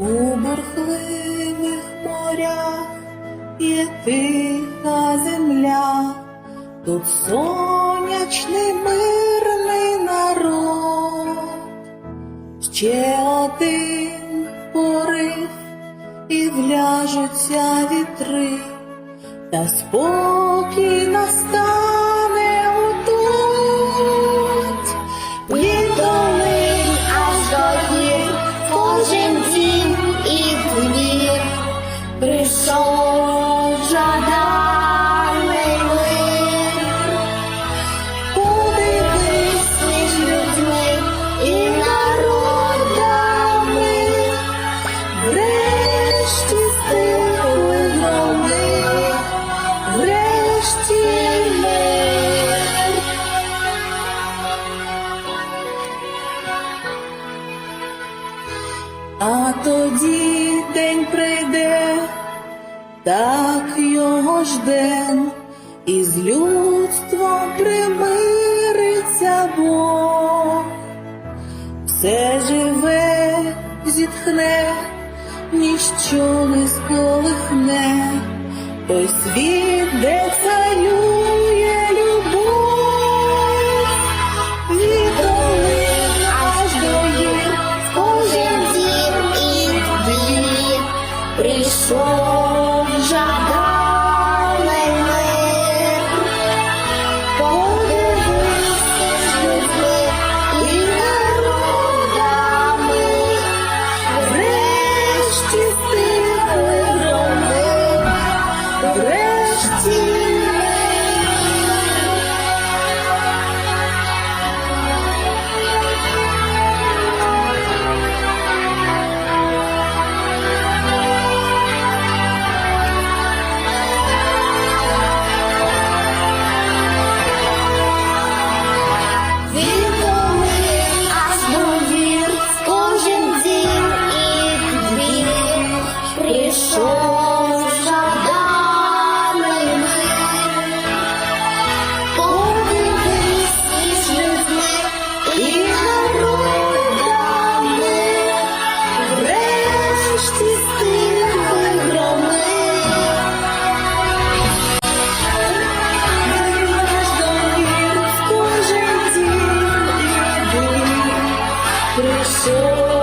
У бурхливих морях є тиха земля, тут сонячний мирний народ, ще один порив і вляжуться вітри, та спокій настане А тоді день прийде, так його ждем, і з людством примириться Бог. Все живе, зітхне, ніщо не сколихне, той світ, де царює любов. Від долин аж до гір, кожен дім і двір, прийшов shine. Кожен дім і день прийшов